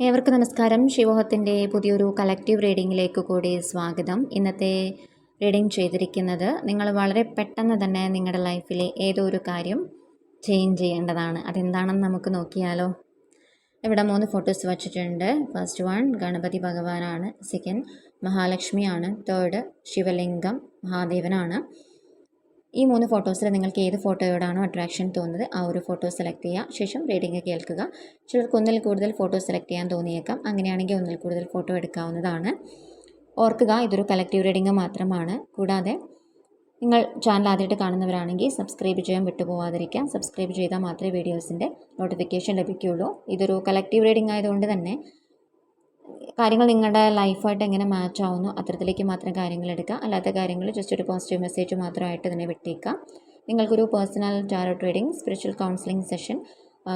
ഏവർക്കും നമസ്കാരം. ശിവോഹത്തിന്റെ പുതിയൊരു കളക്റ്റീവ് റീഡിങ്ങിലേക്ക് കൂടി സ്വാഗതം. ഇന്നത്തെ റീഡിംഗ് ചെയ്തിരിക്കുന്നത് നിങ്ങൾ വളരെ പെട്ടെന്ന് തന്നെ നിങ്ങളുടെ ലൈഫിലെ ഏതോ ഒരു കാര്യം ചേഞ്ച് ചെയ്യേണ്ടതാണ്? അതെന്താണെന്ന് നമുക്ക് നോക്കിയാലോ. ഇവിടെ മൂന്ന് ഫോട്ടോസ് വച്ചിട്ടുണ്ട്. ഫസ്റ്റ് വൺ ഗണപതി ഭഗവാനാണ്. സെക്കൻഡ് മഹാലക്ഷ്മിയാണ്. തേർഡ് ശിവലിംഗം മഹാദേവനാണ്. ഈ മൂന്ന് ഫോട്ടോസിൽ നിങ്ങൾക്ക് ഏത് ഫോട്ടോയോടാണോ അട്രാക്ഷൻ തോന്നുന്നത് ആ ഒരു ഫോട്ടോ സെലക്ട് ചെയ്യുക ശേഷം റീഡിംഗ് കേൾക്കുക. ചിലർക്ക് ഒന്നിൽ കൂടുതൽ ഫോട്ടോ സെലക്ട് ചെയ്യാൻ തോന്നിയേക്കാം. അങ്ങനെയാണെങ്കിൽ ഒന്നിൽ കൂടുതൽ ഫോട്ടോ എടുക്കാവുന്നതാണ്. ഓർക്കുക ഇതൊരു കളക്റ്റീവ് റീഡിംഗ് മാത്രമാണ്. കൂടാതെ നിങ്ങൾ ചാനൽ ആദ്യമായിട്ട് കാണുന്നവരാണെങ്കിൽ സബ്സ്ക്രൈബ് ചെയ്യാൻ വിട്ടുപോകാതിരിക്കാം സബ്സ്ക്രൈബ് ചെയ്താൽ മാത്രമേ വീഡിയോസിന്റെ നോട്ടിഫിക്കേഷൻ ലഭിക്കുകയുള്ളൂ. ഇതൊരു കളക്റ്റീവ് റീഡിംഗ് ആയതുകൊണ്ട് തന്നെ കാര്യങ്ങൾ നിങ്ങളുടെ ലൈഫായിട്ട് എങ്ങനെ മാച്ച് ആവുന്നു അത്തരത്തിലേക്ക് മാത്രം കാര്യങ്ങൾ എടുക്കുക. അല്ലാത്ത കാര്യങ്ങൾ ജസ്റ്റ് ഒരു പോസിറ്റീവ് മെസ്സേജ് മാത്രമായിട്ട് തന്നെ വിട്ടേക്കുക. നിങ്ങൾക്കൊരു personal tarot trading spiritual counselling session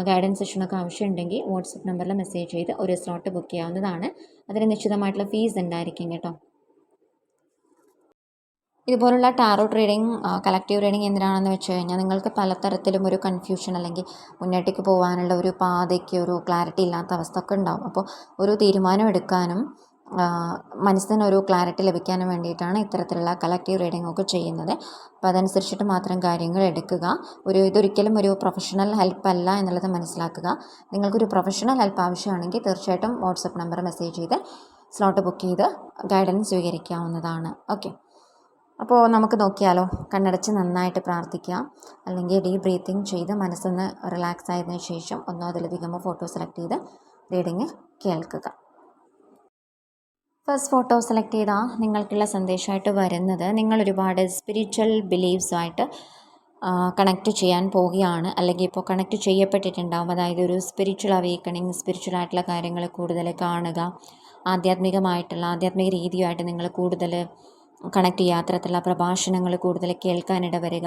guidance സെഷനൊക്കെ ആവശ്യമുണ്ടെങ്കിൽ വാട്സപ്പ് നമ്പറിൽ മെസ്സേജ് ചെയ്ത് ഒരു സ്ലോട്ട് ബുക്ക് ചെയ്യാവുന്നതാണ്. അതിന് നിശ്ചിതമായിട്ടുള്ള ഫീസ് ഉണ്ടായിരിക്കും കേട്ടോ. ഇതുപോലുള്ള ടാറോ ട്രേഡിംഗ് കളക്റ്റീവ് റീഡിങ് എന്തിനാണെന്ന് വെച്ച് കഴിഞ്ഞാൽ നിങ്ങൾക്ക് പലതരത്തിലും ഒരു കൺഫ്യൂഷൻ അല്ലെങ്കിൽ മുന്നോട്ടേക്ക് പോകാനുള്ള ഒരു പാതയ്ക്ക് ഒരു ക്ലാരിറ്റി ഇല്ലാത്ത അവസ്ഥ ഒക്കെ ഉണ്ടാവും. അപ്പോൾ ഒരു തീരുമാനം എടുക്കാനും മനസ്സിനൊരു ക്ലാരിറ്റി ലഭിക്കാനും വേണ്ടിയിട്ടാണ് ഇത്തരത്തിലുള്ള കളക്റ്റീവ് റീഡിംഗ് ഒക്കെ ചെയ്യുന്നത്. അപ്പോൾ അതനുസരിച്ചിട്ട് മാത്രം കാര്യങ്ങൾ എടുക്കുക. ഒരു ഇതൊരിക്കലും ഒരു പ്രൊഫഷണൽ ഹെൽപ്പ് അല്ല എന്നുള്ളത് മനസ്സിലാക്കുക. നിങ്ങൾക്കൊരു പ്രൊഫഷണൽ ഹെൽപ്പ് ആവശ്യമാണെങ്കിൽ തീർച്ചയായിട്ടും വാട്സപ്പ് നമ്പർ മെസ്സേജ് ചെയ്ത് സ്ലോട്ട് ബുക്ക് ചെയ്ത് ഗൈഡൻസ് സ്വീകരിക്കാവുന്നതാണ്. ഓക്കെ അപ്പോൾ നമുക്ക് നോക്കിയാലോ കണ്ണടച്ച് നന്നായിട്ട് പ്രാർത്ഥിക്കുക അല്ലെങ്കിൽ ഡീപ് ബ്രീത്തിങ് ചെയ്ത് മനസ്സൊന്ന് റിലാക്സ് ആയതിനു ശേഷം ഒന്നോ അതിലധികമോ ഫോട്ടോ സെലക്ട് ചെയ്ത് റീഡിങ് കേൾക്കുക. ഫസ്റ്റ് ഫോട്ടോ സെലക്ട് ചെയ്താൽ നിങ്ങൾക്കുള്ള സന്ദേശമായിട്ട് വരുന്നത് നിങ്ങൾ ഒരുപാട് സ്പിരിച്വൽ ബിലീവ്സുമായിട്ട് കണക്റ്റ് ചെയ്യാൻ പോവുകയാണ്. അല്ലെങ്കിൽ ഇപ്പോൾ കണക്റ്റ് ചെയ്യപ്പെട്ടിട്ടുണ്ടാവും. അതായത് ഒരു സ്പിരിച്വൽ അവേക്കണിങ് സ്പിരിച്വൽ ആയിട്ടുള്ള കാര്യങ്ങൾ കൂടുതൽ കാണുക. ആധ്യാത്മികമായിട്ടുള്ള ആധ്യാത്മിക രീതിയുമായിട്ട് നിങ്ങൾ കൂടുതൽ കണക്ട് ചെയ്യുക അത്തരത്തിലുള്ള പ്രഭാഷണങ്ങൾ കൂടുതൽ കേൾക്കാനിട വരിക.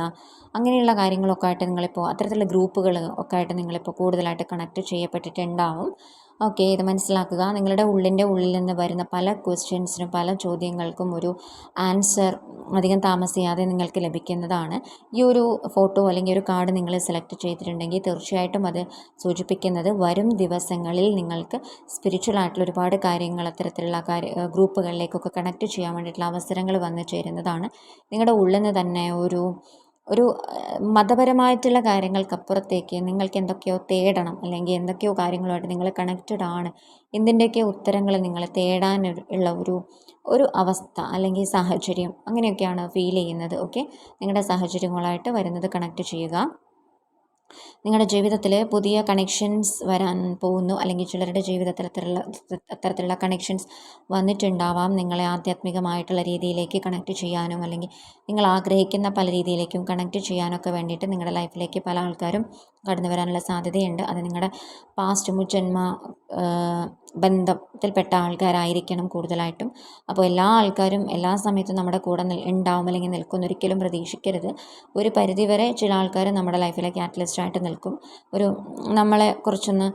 അങ്ങനെയുള്ള കാര്യങ്ങളൊക്കെ ആയിട്ട് നിങ്ങളിപ്പോൾ അത്തരത്തിലുള്ള ഗ്രൂപ്പുകൾ ഒക്കെ ആയിട്ട് നിങ്ങളിപ്പോൾ കൂടുതലായിട്ട് കണക്ട് ചെയ്യപ്പെട്ടിട്ടുണ്ടാവും. ഓക്കെ ഇത് മനസ്സിലാക്കുക. നിങ്ങളുടെ ഉള്ളിന്റെ ഉള്ളിൽ നിന്ന് വരുന്ന പല ക്വസ്റ്റ്യൻസിനും പല ചോദ്യങ്ങൾക്കും ഒരു ആൻസർ അധികം താമസിയാതെ നിങ്ങൾക്ക് ലഭിക്കുന്നതാണ്. ഈ ഒരു ഫോട്ടോ അല്ലെങ്കിൽ ഒരു കാർഡ് നിങ്ങൾ സെലക്ട് ചെയ്തിട്ടുണ്ടെങ്കിൽ തീർച്ചയായിട്ടും അത് സൂചിപ്പിക്കുന്നത് വരും ദിവസങ്ങളിൽ നിങ്ങൾക്ക് സ്പിരിച്വൽ ആയിട്ടുള്ള ഒരുപാട് കാര്യങ്ങൾ അത്തരത്തിലുള്ള കാര്യ ഗ്രൂപ്പുകളിലേക്കൊക്കെ കണക്ട് ചെയ്യാൻ വേണ്ടിയിട്ടുള്ള അവസരങ്ങൾ വന്നു ചേരുന്നതാണ്. നിങ്ങളുടെ ഉള്ളിൽ നിന്ന് തന്നെ ഒരു ഒരു മതപരമായിട്ടുള്ള കാര്യങ്ങൾക്കപ്പുറത്തേക്ക് നിങ്ങൾക്ക് എന്തൊക്കെയോ തേടണം അല്ലെങ്കിൽ എന്തൊക്കെയോ കാര്യങ്ങളുമായിട്ട് നിങ്ങൾ കണക്റ്റഡ് ആണ് എന്തിന്റെയൊക്കെയോ ഉത്തരങ്ങൾ നിങ്ങൾ തേടാൻ ഉള്ള ഒരു ഒരു അവസ്ഥ അല്ലെങ്കിൽ സാഹചര്യം അങ്ങനെയൊക്കെയാണ് ഫീൽ ചെയ്യുന്നത്. ഓക്കെ നിങ്ങളുടെ സാഹചര്യങ്ങളായിട്ട് വരുന്നത് കണക്റ്റ് ചെയ്യുക. നിങ്ങളുടെ ജീവിതത്തിൽ പുതിയ കണക്ഷൻസ് വരാൻ പോകുന്നു. അല്ലെങ്കിൽ ചിലരുടെ ജീവിതത്തിൽ അത്തരത്തിലുള്ള അത്തരത്തിലുള്ള കണക്ഷൻസ് വന്നിട്ടുണ്ടാവാം. നിങ്ങളെ ആധ്യാത്മികമായിട്ടുള്ള രീതിയിലേക്ക് കണക്ട് ചെയ്യാനും അല്ലെങ്കിൽ നിങ്ങൾ ആഗ്രഹിക്കുന്ന പല രീതിയിലേക്കും കണക്ട് ചെയ്യാനൊക്കെ വേണ്ടിയിട്ട് നിങ്ങളുടെ ലൈഫിലേക്ക് പല ആൾക്കാരും കടന്നു വരാനുള്ള സാധ്യതയുണ്ട്. അത് നിങ്ങളുടെ പാസ്റ്റ് മുജന്മ ബന്ധത്തിൽപ്പെട്ട ആൾക്കാരായിരിക്കണം കൂടുതലായിട്ടും. അപ്പോൾ എല്ലാ ആൾക്കാരും എല്ലാ സമയത്തും നമ്മുടെ കൂടെ ഉണ്ടാവും അല്ലെങ്കിൽ നിൽക്കും ഒരിക്കലും പ്രതീക്ഷിക്കരുത്. ഒരു പരിധിവരെ ചില ആൾക്കാർ നമ്മുടെ ലൈഫിലെ കാറ്റലിസ്റ്റായിട്ട് നിൽക്കും. ഒരു നമ്മളെ കുറച്ചൊന്ന്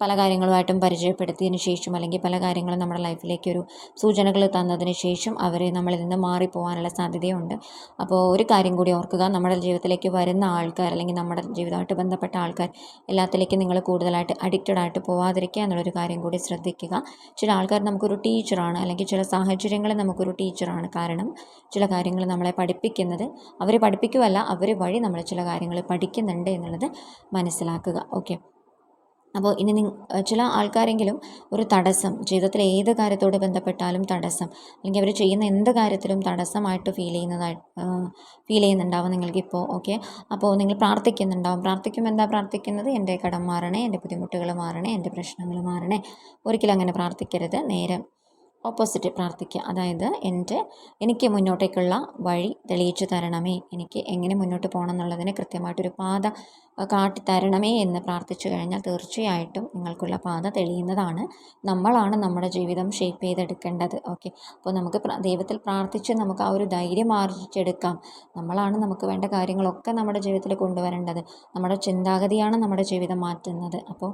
പല കാര്യങ്ങളുമായിട്ടും പരിചയപ്പെടുത്തിയതിന് ശേഷം അല്ലെങ്കിൽ പല കാര്യങ്ങളും നമ്മുടെ ലൈഫിലേക്ക് ഒരു സൂചനകൾ തന്നതിന് ശേഷം അവർ നമ്മളിൽ നിന്ന് മാറിപ്പോകാനുള്ള സാധ്യതയുണ്ട്. അപ്പോൾ ഒരു കാര്യം കൂടി ഓർക്കുക. നമ്മുടെ ജീവിതത്തിലേക്ക് വരുന്ന ആൾക്കാർ അല്ലെങ്കിൽ നമ്മുടെ ജീവിതമായിട്ട് ബന്ധപ്പെട്ട ആൾക്കാർ എല്ലാത്തിലേക്കും നിങ്ങൾ കൂടുതലായിട്ട് അഡിക്റ്റഡ് ആയിട്ട് പോവാതിരിക്കുക എന്നുള്ളൊരു കാര്യം കൂടി ശ്രദ്ധിക്കുക. ചില ആൾക്കാർ നമുക്കൊരു ടീച്ചറാണ് അല്ലെങ്കിൽ ചില സാഹചര്യങ്ങൾ നമുക്കൊരു ടീച്ചറാണ്. കാരണം ചില കാര്യങ്ങൾ നമ്മളെ പഠിപ്പിക്കുന്നത് അവർ പഠിപ്പിക്കുമല്ല അവർ വഴി നമ്മൾ ചില കാര്യങ്ങൾ പഠിക്കുന്നുണ്ട് എന്നുള്ളത് മനസ്സിലാക്കുക. ഓക്കെ. അപ്പോൾ ഇനി ചില ആൾക്കാരെങ്കിലും ഒരു തടസ്സം ജീവിതത്തിൽ ഏത് കാര്യത്തോട് ബന്ധപ്പെട്ടാലും തടസ്സം അല്ലെങ്കിൽ അവർ ചെയ്യുന്ന എന്ത് കാര്യത്തിലും തടസ്സമായിട്ട് ഫീൽ ചെയ്യുന്നതായി ഫീൽ ചെയ്യുന്നുണ്ടാവും നിങ്ങൾക്കിപ്പോൾ ഓക്കെ അപ്പോൾ നിങ്ങൾ പ്രാർത്ഥിക്കുന്നുണ്ടാവും. പ്രാർത്ഥിക്കുമ്പോൾ എന്താ പ്രാർത്ഥിക്കുന്നത്? എന്റെ കടം മാറണേ എന്റെ ബുദ്ധിമുട്ടുകൾ മാറണേ എന്റെ പ്രശ്നങ്ങൾ മാറണേ. ഒരിക്കലും അങ്ങനെ പ്രാർത്ഥിക്കരുത്. നേരെ ഓപ്പോസിറ്റ് പ്രാർത്ഥിക്കുക. അതായത് എന്റെ എനിക്ക് മുന്നോട്ടേക്കുള്ള വഴി തെളിയിച്ചു തരണമേ. എനിക്ക് എങ്ങനെ മുന്നോട്ട് പോകണം എന്നുള്ളതിന് കൃത്യമായിട്ടൊരു പാത കാട്ടി തരണമേ എന്ന് പ്രാർത്ഥിച്ചു കഴിഞ്ഞാൽ തീർച്ചയായിട്ടും നിങ്ങൾക്കുള്ള പാത തെളിയുന്നതാണ്. നമ്മളാണ് നമ്മുടെ ജീവിതം ഷേപ്പ് ചെയ്തെടുക്കേണ്ടത്. ഓക്കെ അപ്പോൾ നമുക്ക് ദൈവത്തിൽ പ്രാർത്ഥിച്ച് നമുക്ക് ആ ഒരു ധൈര്യം ആർജിച്ചെടുക്കാം. നമ്മളാണ് നമുക്ക് വേണ്ട കാര്യങ്ങളൊക്കെ നമ്മുടെ ജീവിതത്തിൽ കൊണ്ടുവരേണ്ടത്. നമ്മുടെ ചിന്താഗതിയാണ് നമ്മുടെ ജീവിതം മാറ്റുന്നത്. അപ്പോൾ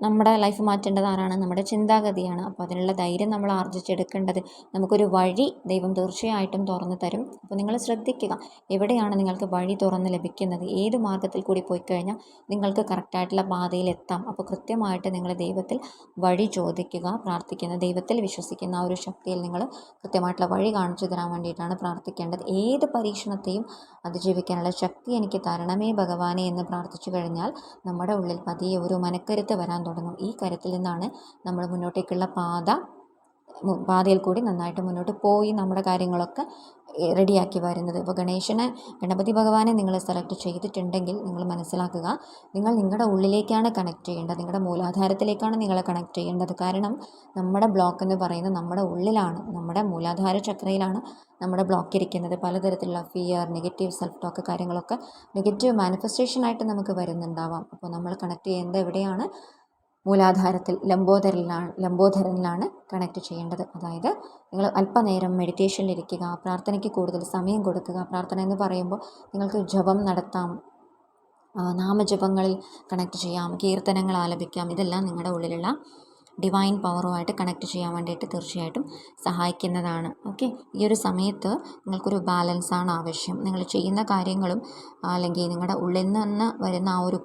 നമ്മുടെ ലൈഫ് മാറ്റേണ്ടത് ആരാണ്? നമ്മുടെ ചിന്താഗതിയാണ്. അപ്പോൾ അതിനുള്ള ധൈര്യം നമ്മൾ ആർജിച്ചെടുക്കേണ്ടത് നമുക്കൊരു വഴി ദൈവം തീർച്ചയായിട്ടും തുറന്നു തരും. അപ്പോൾ നിങ്ങൾ ശ്രദ്ധിക്കുക. എവിടെയാണ് നിങ്ങൾക്ക് വഴി തുറന്ന് ലഭിക്കുന്നത്? ഏത് മാർഗത്തിൽ കൂടി പോയി കഴിഞ്ഞാൽ നിങ്ങൾക്ക് കറക്റ്റായിട്ടുള്ള പാതയിൽ എത്താം. അപ്പോൾ കൃത്യമായിട്ട് നിങ്ങൾ ദൈവത്തിൽ വഴി ചോദിക്കുക പ്രാർത്ഥിക്കുന്ന ദൈവത്തിൽ വിശ്വസിക്കുന്ന ആ ഒരു ശക്തിയിൽ നിങ്ങൾ കൃത്യമായിട്ടുള്ള വഴി കാണിച്ചു തരാൻ വേണ്ടിയിട്ടാണ് പ്രാർത്ഥിക്കേണ്ടത്. ഏത് പരീക്ഷണത്തെയും അതിജീവിക്കാനുള്ള ശക്തി എനിക്ക് തരണമേ ഭഗവാനെ എന്ന് പ്രാർത്ഥിച്ചു കഴിഞ്ഞാൽ നമ്മുടെ ഉള്ളിൽ പതിയെ ഒരു മനക്കരുത്ത് വരാൻ തുടങ്ങും. ഈ കരുത്തിൽ നിന്നാണ് നമ്മൾ മുന്നോട്ടേക്കുള്ള പാത പാതയിൽ കൂടി നന്നായിട്ട് മുന്നോട്ട് പോയി നമ്മുടെ കാര്യങ്ങളൊക്കെ റെഡിയാക്കി വരുന്നത്. ഇപ്പോൾ ഗണേശനെ ഗണപതി ഭഗവാനെ നിങ്ങൾ സെലക്ട് ചെയ്തിട്ടുണ്ടെങ്കിൽ നിങ്ങൾ മനസ്സിലാക്കുക നിങ്ങൾ നിങ്ങളുടെ ഉള്ളിലേക്കാണ് കണക്ട് ചെയ്യേണ്ടത് നിങ്ങളുടെ മൂലാധാരത്തിലേക്കാണ് നിങ്ങളെ കണക്ട് ചെയ്യേണ്ടത്. കാരണം നമ്മുടെ ബ്ലോക്ക് എന്ന് പറയുന്നത് നമ്മുടെ ഉള്ളിലാണ് നമ്മുടെ മൂലാധാര ചക്രയിലാണ് നമ്മുടെ ബ്ലോക്ക് ഇരിക്കുന്നത്. പലതരത്തിലുള്ള ഫിയർ നെഗറ്റീവ് സെൽഫ് ടോക്ക് കാര്യങ്ങളൊക്കെ നെഗറ്റീവ് മാനിഫെസ്റ്റേഷനായിട്ട് നമുക്ക് വരുന്നുണ്ടാവാം. അപ്പോൾ നമ്മൾ കണക്ട് ചെയ്യേണ്ടത് എവിടെയാണ്? മൂലാധാരത്തിൽ ലംബോദരനിലാണ് ലംബോദരനിലാണ് കണക്ട് ചെയ്യേണ്ടത്. അതായത് നിങ്ങൾ അല്പനേരം മെഡിറ്റേഷനിലിരിക്കുക പ്രാർത്ഥനയ്ക്ക് കൂടുതൽ സമയം കൊടുക്കുക. പ്രാർത്ഥന എന്ന് പറയുമ്പോൾ നിങ്ങൾക്ക് ജപം നടത്താം. നാമജപങ്ങളിൽ കണക്ട് ചെയ്യാം. കീർത്തനങ്ങൾ ആലപിക്കാം. ഇതെല്ലാം നിങ്ങളുടെ ഉള്ളിലുള്ള ഡിവൈൻ പവറുമായിട്ട് കണക്ട് ചെയ്യാൻ വേണ്ടിയിട്ട് തീർച്ചയായിട്ടും സഹായിക്കുന്നതാണ്. ഓക്കെ ഈ ഒരു സമയത്ത് നിങ്ങൾക്കൊരു ബാലൻസാണ് ആവശ്യം. നിങ്ങൾ ചെയ്യുന്ന കാര്യങ്ങളും അല്ലെങ്കിൽ നിങ്ങളുടെ ഉള്ളിൽ നിന്ന് വരുന്ന ആ ഒരു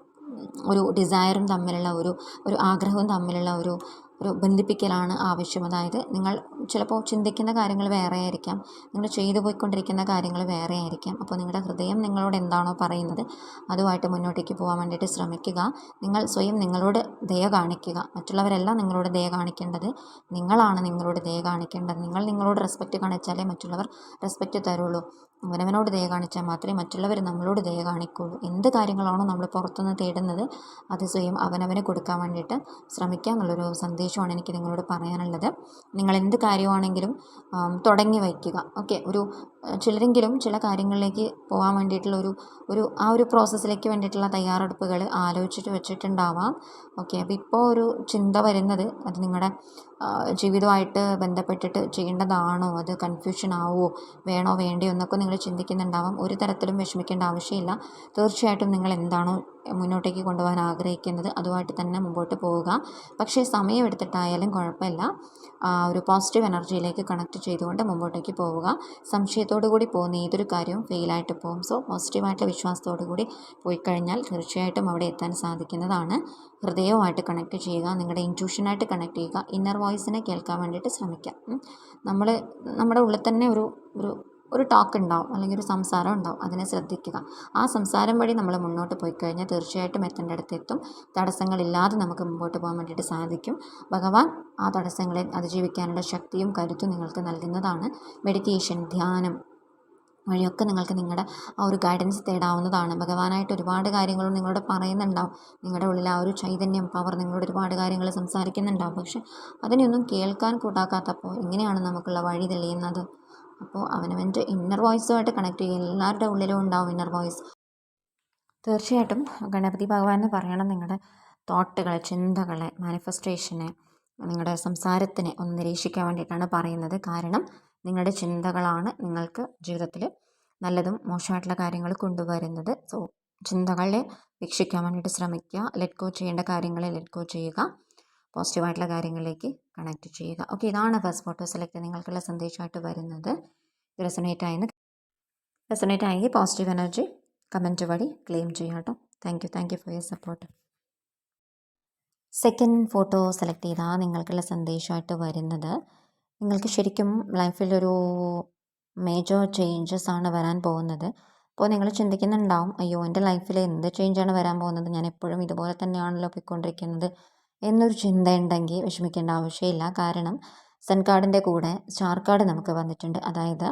ഒരു ഡിസയറും തമ്മിലുള്ള ഒരു ഒരു ആഗ്രഹവും തമ്മിലുള്ള ഒരു ഒരു ബന്ധിപ്പിക്കലാണ് ആവശ്യം. അതായത് നിങ്ങൾ ചിലപ്പോൾ ചിന്തിക്കുന്ന കാര്യങ്ങൾ വേറെ ആയിരിക്കാം നിങ്ങൾ ചെയ്തു പോയിക്കൊണ്ടിരിക്കുന്ന കാര്യങ്ങൾ വേറെ ആയിരിക്കാം അപ്പോൾ നിങ്ങളുടെ ഹൃദയം നിങ്ങളോട് എന്താണോ പറയുന്നത് അതുമായിട്ട് മുന്നോട്ടേക്ക് പോകാൻ വേണ്ടിയിട്ട് ശ്രമിക്കുക. നിങ്ങൾ സ്വയം നിങ്ങളോട് ദയ കാണിക്കുക. മറ്റുള്ളവരല്ല നിങ്ങളോട് ദയ കാണിക്കേണ്ടത് നിങ്ങളാണ് നിങ്ങളോട് ദയ കാണിക്കേണ്ടത്. നിങ്ങൾ നിങ്ങളോട് റെസ്പെക്റ്റ് കാണിച്ചാലേ മറ്റുള്ളവർ റെസ്പെക്റ്റ് തരുള്ളൂ. അവനവനോട് ദയ കാണിച്ചാൽ മാത്രമേ മറ്റുള്ളവർ നമ്മളോട് ദയ കാണിക്കുള്ളൂ എന്ത് കാര്യങ്ങളാണോ നമ്മൾ പുറത്തുനിന്ന് തേടുന്നത് അത് സ്വയം അവനവന് കൊടുക്കാൻ വേണ്ടിയിട്ട് ശ്രമിക്കുക എന്നുള്ളൊരു സന്ദേശമാണ് എനിക്ക് നിങ്ങളോട് പറയാനുള്ളത്. നിങ്ങൾ എന്ത് കാര്യമാണെങ്കിലും തുടങ്ങി വയ്ക്കുക. ഓക്കെ ഒരു ചിലരെങ്കിലും ചില കാര്യങ്ങളിലേക്ക് പോകാൻ വേണ്ടിയിട്ടുള്ള ഒരു ഒരു ആ ഒരു പ്രോസസ്സിലേക്ക് വേണ്ടിയിട്ടുള്ള തയ്യാറെടുപ്പുകൾ ആലോചിച്ചിട്ട് വെച്ചിട്ടുണ്ടാവാം. ഓക്കെ അപ്പോൾ ഇപ്പോൾ ഒരു ചിന്ത വരുന്നത് അത് നിങ്ങളുടെ ജീവിതമായിട്ട് ബന്ധപ്പെട്ടിട്ട് ചെയ്യേണ്ടതാണോ? അത് കൺഫ്യൂഷൻ ആവുമോ വേണോ? വേണ്ടയോ? എന്നൊക്കെ നിങ്ങൾ ചിന്തിക്കുന്നുണ്ടാവാം. ഒരു തരത്തിലും വിഷമിക്കേണ്ട ആവശ്യമില്ല. തീർച്ചയായിട്ടും നിങ്ങൾ എന്താണോ മുന്നോട്ടേക്ക് കൊണ്ടുപോകാൻ ആഗ്രഹിക്കുന്നത് അതുമായിട്ട് തന്നെ മുമ്പോട്ട് പോവുക. പക്ഷേ സമയമെടുത്തിട്ടായാലും കുഴപ്പമില്ല. ഒരു പോസിറ്റീവ് എനർജിയിലേക്ക് കണക്ട് ചെയ്തുകൊണ്ട് മുമ്പോട്ടേക്ക് പോവുക. സംശയത്തോടു കൂടി പോകുന്ന ഏതൊരു കാര്യവും ഫെയിലായിട്ട് പോകും. സോ പോസിറ്റീവായിട്ട് വിശ്വാസത്തോടു കൂടി പോയി കഴിഞ്ഞാൽ തീർച്ചയായിട്ടും അവിടെ എത്താൻ സാധിക്കുന്നതാണ്. ഹൃദയവുമായിട്ട് കണക്ട് ചെയ്യുക നിങ്ങളുടെ ഇന്റ്യൂഷനായിട്ട് കണക്ട് ചെയ്യുക ഇന്നർ വോയിസിനെ കേൾക്കാൻ വേണ്ടിയിട്ട് ശ്രമിക്കുക. നമ്മൾ നമ്മുടെ ഉള്ളിൽ തന്നെ ഒരു ഒരു ഒരു ടോക്ക് ഉണ്ടാവും അല്ലെങ്കിൽ ഒരു സംസാരം ഉണ്ടാവും. അതിനെ ശ്രദ്ധിക്കുക. ആ സംസാരം വഴി നമ്മൾ മുന്നോട്ട് പോയി കഴിഞ്ഞാൽ തീർച്ചയായിട്ടും എത്തേണ്ട അടുത്തെത്തും തടസ്സങ്ങളില്ലാതെ നമുക്ക് മുമ്പോട്ട് പോകാൻ വേണ്ടിയിട്ട് സാധിക്കും. ഭഗവാൻ ആ തടസ്സങ്ങളെ അതിജീവിക്കാനുള്ള ശക്തിയും കരുത്തും നിങ്ങൾക്ക് നൽകുന്നതാണ് മെഡിറ്റേഷൻ ധ്യാനം വഴിയൊക്കെ നിങ്ങൾക്ക് നിങ്ങളുടെ ആ ഒരു ഗൈഡൻസ് തേടാവുന്നതാണ്. ഭഗവാനായിട്ട് ഒരുപാട് കാര്യങ്ങളും നിങ്ങളോട് പറയുന്നുണ്ടാവും. നിങ്ങളുടെ ഉള്ളിൽ ആ ഒരു ചൈതന്യം പവർ നിങ്ങളോട് ഒരുപാട് കാര്യങ്ങൾ സംസാരിക്കുന്നുണ്ടാവും. പക്ഷെ അതിനെയൊന്നും കേൾക്കാൻ കൂട്ടാക്കാത്തപ്പോൾ എങ്ങനെയാണ് നമുക്കുള്ള വഴി തെളിയുന്നത്? അപ്പോൾ അവനവന്റെ ഇന്നർ വോയിസുമായിട്ട് കണക്ട് ചെയ്യുക എല്ലാവരുടെ ഉള്ളിലും ഉണ്ടാവും ഇന്നർ വോയിസ് തീർച്ചയായിട്ടും ഗണപതി ഭഗവാൻ പറയണം നിങ്ങളുടെ തോട്ടുകളെ ചിന്തകളെ മാനിഫെസ്റ്റേഷനെ നിങ്ങളുടെ സംസാരത്തിനെ ഒന്ന് നിരീക്ഷിക്കാൻ വേണ്ടിയിട്ടാണ് പറയുന്നത്. കാരണം നിങ്ങളുടെ ചിന്തകളാണ് നിങ്ങൾക്ക് ജീവിതത്തിൽ നല്ലതും മോശമായിട്ടുള്ള കാര്യങ്ങൾ കൊണ്ടുവരുന്നത്. സോ ചിന്തകളെ വീക്ഷിക്കാൻ വേണ്ടിയിട്ട് ശ്രമിക്കുക. ലെറ്റ് ഗോ ചെയ്യേണ്ട കാര്യങ്ങളെ ലെറ്റ് ഗോ ചെയ്യുക. പോസിറ്റീവായിട്ടുള്ള കാര്യങ്ങളിലേക്ക് കണക്ട് ചെയ്യുക. ഓക്കെ ഇതാണ് ഫസ്റ്റ് ഫോട്ടോ സെലക്ട്. നിങ്ങൾക്കുള്ള സന്ദേശമായിട്ട് വരുന്നത്. റെസണേറ്റ് ആയെന്ന് റെസണേറ്റ് ആയെങ്കിൽ പോസിറ്റീവ് എനർജി കമന്റ് വഴി ക്ലെയിം ചെയ്യാം കേട്ടോ thank you thank you for your support second photo select ചെയ്താൽ നിങ്ങൾക്കുള്ള സന്ദേശമായിട്ട് വരുന്നത്. നിങ്ങൾക്ക് ശരിക്കും ലൈഫിൽ ഒരു മേജർ ചേഞ്ചസ് ആണ് വരാൻ പോകുന്നത്. അപ്പോൾ നിങ്ങൾ ചിന്തിക്കുന്നുണ്ടാവും അയ്യോ എന്റെ ലൈഫിൽ എന്ത് ചേഞ്ചാണ് വരാൻ പോകുന്നത്? ഞാൻ എപ്പോഴും ഇതുപോലെ തന്നെയാണല്ലോ പോയിക്കൊണ്ടിരിക്കുന്നത്. എന്നൊരു ചിന്തയുണ്ടെങ്കിൽ വിഷമിക്കേണ്ട ആവശ്യമില്ല. കാരണം സൺ കാർഡിന്റെ കൂടെ സ്റ്റാർ കാർഡ് നമുക്ക് വന്നിട്ടുണ്ട്. അതായത്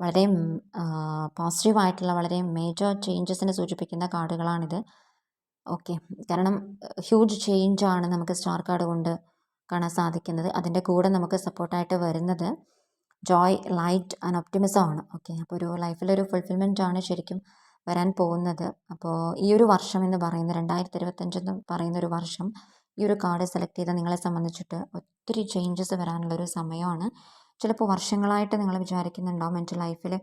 വളരെ പോസിറ്റീവായിട്ടുള്ള വളരെ മേജർ ചേഞ്ചസിനെ സൂചിപ്പിക്കുന്ന കാർഡുകളാണിത്. ഓക്കെ കാരണം ഹ്യൂജ് ചേഞ്ചാണ് നമുക്ക് സ്റ്റാർ കാർഡ് കൊണ്ട് കാണാൻ സാധിക്കുന്നത്. അതിന്റെ കൂടെ നമുക്ക് സപ്പോർട്ടായിട്ട് വരുന്നത് ജോയ് ലൈറ്റ് ആൻഡ് ഒപ്റ്റിമിസം ആണ്. ഓക്കെ അപ്പോൾ ഒരു ലൈഫിലൊരു ഫുൾഫിൽമെന്റ് ആണ് ശരിക്കും വരാൻ പോകുന്നത്. അപ്പോൾ ഈ ഒരു വർഷം എന്ന് പറയുന്ന രണ്ടായിരത്തി ഇരുപത്തഞ്ച് എന്ന് പറയുന്ന ഒരു വർഷം ഈ ഒരു കാർഡ് സെലക്ട് ചെയ്ത നിങ്ങളെ സംബന്ധിച്ചിട്ട് ഒത്തിരി ചേഞ്ചസ് വരാനുള്ളൊരു സമയമാണ്. ചിലപ്പോൾ വർഷങ്ങളായിട്ട് നിങ്ങൾ വിചാരിക്കുന്നുണ്ടാവും എന്റെ ലൈഫിൽ